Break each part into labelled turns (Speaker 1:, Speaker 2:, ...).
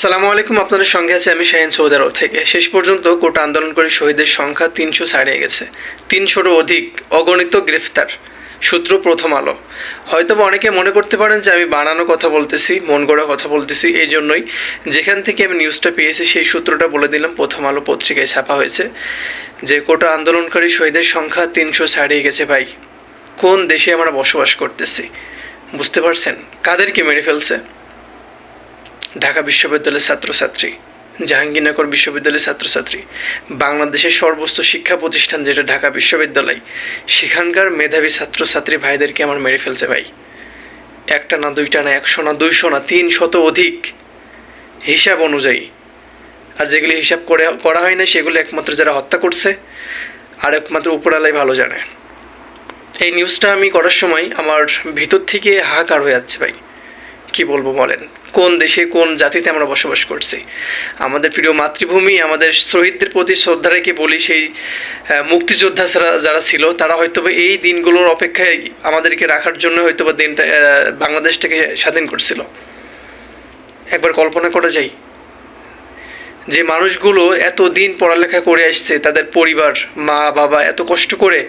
Speaker 1: আসসালামু আলাইকুম, আপনাদের সঙ্গে আছে আমি শাহিন সৌদারও থেকে। শেষ পর্যন্ত কোটা আন্দোলনকারী শহীদের সংখ্যা তিনশো ছাড়িয়ে গেছে। তিনশোরও অধিক অগণিত গ্রেফতার। সূত্র প্রথম আলো। হয়তো অনেকে মনে করতে পারেন যে আমি বানানো কথা বলতেছি, মন গড়া কথা বলতেছি এই জন্যই যেখান থেকে আমি নিউজটা পেয়েছি সেই সূত্রটা বলে দিলাম, প্রথম আলো পত্রিকায় ছাপা হয়েছে যে কোটা আন্দোলনকারী শহীদের সংখ্যা তিনশো ছাড়িয়ে গেছে ভাই। কোন দেশে আমরা বসবাস করতেছি? বুঝতে পারছেন? কাদেরকে মেরে ফেলছে? ঢাকা বিশ্ববিদ্যালয়ের ছাত্রছাত্রী, জাহাঙ্গীরনগর বিশ্ববিদ্যালয়ের ছাত্রছাত্রী, বাংলাদেশের সর্বোচ্চ শিক্ষা প্রতিষ্ঠান যেটা ঢাকা বিশ্ববিদ্যালয়, সেখানকার মেধাবী ছাত্রছাত্রী ভাইদেরকে আমার মেরে ফেলছে ভাই। একটা না দুইটা না একশো না দুইশো না তিন শত অধিক হিসাব অনুযায়ী। আর যেগুলি হিসাব করে, করা হয় না, সেগুলো একমাত্র যারা হত্যা করছে, আর একমাত্র উপরালাই ভালো জানে। এই নিউজটা আমি করার সময় আমার ভিতর থেকে হাহাকার হয়ে যাচ্ছে ভাই। কি বলব বলেন? কোন দেশে কোন জাতিতে আমরা বসবাস করছি? আমাদের প্রিয় মাতৃভূমি, আমাদের শহীদদের প্রতি শ্রদ্ধা রেখে বলি সেই মুক্তিযোদ্ধা যারা ছিল, তারা হয়তো এই দিনগুলোর অপেক্ষায় আমাদেরকে রাখার জন্য হয়তো বা দিনটা বাংলাদেশটাকে স্বাধীন করছিল। একবার কল্পনা করা যায়। যে মানুষগুলো এত দিন পড়ালেখা করে আসছে, তাদের পরিবার, মা, বাবা এত কষ্ট করে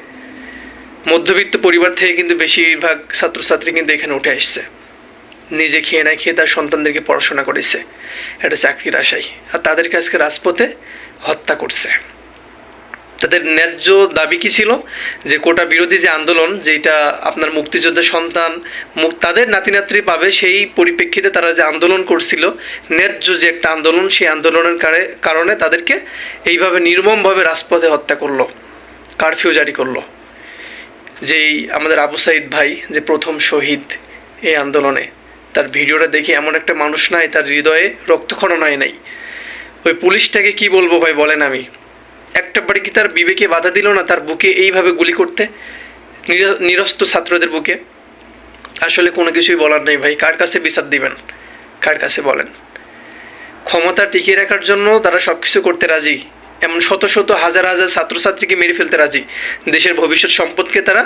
Speaker 1: মধ্যবিত্ত পরিবার থেকে কিন্তু বেশিরভাগ ছাত্রছাত্রী কিন্তু এখানে উঠে আসছে। নিজে খেয়ে না খেয়ে তার সন্তানদেরকে পড়াশোনা করেছে। একটা চাকরির আশায়। আর তাদেরকে আজকে রাজপথে হত্যা করছে। তাদের ন্যায্য দাবি কি ছিল? যে কোটা বিরোধী যে আন্দোলন যেটা আপনার মুক্তিযোদ্ধা সন্তান তাদের নাতি নাতনি পাবে, সেই পরিপ্রেক্ষিতে তারা যে আন্দোলন করছিল, ন্যায্য যে একটা আন্দোলন, সেই আন্দোলনের কারে- কারণে তাদেরকে এইভাবে নির্মমভাবে রাজপথে হত্যা করল, কারফিউ জারি করল। যেই আমাদের আবু সাইদ ভাই যে প্রথম শহীদ এই আন্দোলনে তার ভিডিওটা দেখে এমন একটা মানুষ নাই, তার হৃদয়ে রক্তক্ষরণ হয় নাই। ওই পুলিশটাকে কি বলব ভাই বলেন আমি। একটা বাড়ি কি তার বিবেকে বাধা দিল না তার বুকে এইভাবে গুলি করতে? নির- নিরস্ত ছাত্রদের বুকে? আসলে কোনো কিছুই বলার নেই ভাই, কার কাছে বিচার দিবেন? কার কাছে বলেন? ক্ষমতা টিকিয়ে রাখার জন্য তারা সব কিছু করতে রাজি। এমন শত শত হাজার হাজার ছাত্রছাত্রীকে মেরে ফেলতে রাজি। দেশের ভবিষ্যৎ সম্পদকে তারা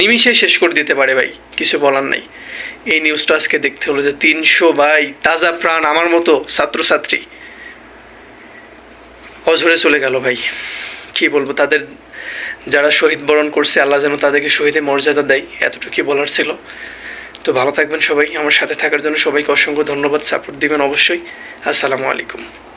Speaker 1: নিমিষে শেষ করে দিতে পারে ভাই, কিছু বলার নাই। এই নিউজটা আজকে দেখতে হলো যে তিনশো ভাই তাজা প্রাণ আমার মতো ছাত্রছাত্রী। অঝরে চলে গেল ভাই। কি বলব, তাদের যারা শহীদ বরণ করছে, আল্লাহ যেন তাদেরকে শহীদের মর্যাদা দেয় এতটুকুই বলার ছিল। তো ভালো থাকবেন সবাই, আমার সাথে থাকার জন্য সবাইকে অসংখ্য ধন্যবাদ সাপোর্ট দিবেন অবশ্যই। আসসালামু আলাইকুম।